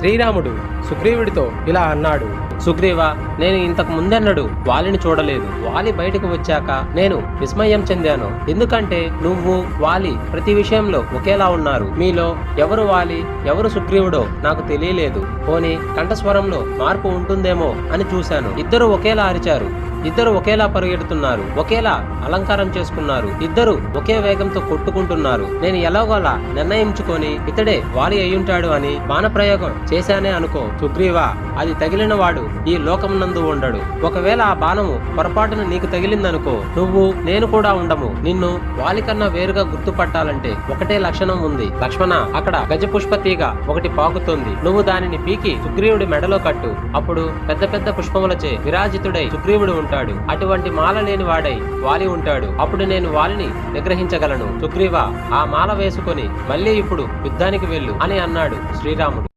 శ్రీరాముడు సుగ్రీవుడితో ఇలా అన్నాడు. సుగ్రీవ నేను ఇంతకు ముందెన్నడు వాలిని చూడలేదు. వాలి బయటకు వచ్చాక నేను విస్మయం చెందాను. ఎందుకంటే నువ్వు వాలి ప్రతి విషయంలో ఒకేలా ఉన్నారు. మీలో ఎవరు వాలి ఎవరు సుగ్రీవుడో నాకు తెలియలేదు. పోనీ కంఠస్వరంలో మార్పు ఉంటుందేమో అని చూశాను. ఇద్దరు ఒకేలా అరిచారు. ఇద్దరు ఒకేలా పరిగెడుతున్నారు ఒకేలా అలంకారం చేసుకున్నారు ఇద్దరు ఒకే వేగంతో కొట్టుకుంటున్నారు. నేను ఎలాగోలా నిర్ణయించుకొని ఇతడే వాలి అయ్యుంటాడు అని బాణప్రయోగం చేశానే అనుకో. సుగ్రీవా అది తగిలిన వాడు ఈ లోకమునందు ఉండడు. ఒకవేళ ఆ బాణము పొరపాటున నీకు తగిలిందనుకో నువ్వు నేను కూడా ఉండము. నిన్ను వాలికన్నా వేరుగా గుర్తుపట్టాలంటే ఒకటే లక్షణం ఉంది. లక్ష్మణ అక్కడ గజ పుష్ప తీగ ఒకటి పాకుతోంది. నువ్వు దానిని పీకి సుగ్రీవుడి మెడలో కట్టు. అప్పుడు పెద్ద పెద్ద పుష్పములచే విరాజితుడై సుగ్రీవుడు ఉంటాడు. అటువంటి మాల లేని వాడై వాలి ఉంటాడు. అప్పుడు నేను వాలిని నిగ్రహించగలను. సుగ్రీవ ఆ మాల వేసుకొని మళ్ళీ ఇప్పుడు యుద్ధానికి వెళ్ళు అని అన్నాడు శ్రీరాముడు.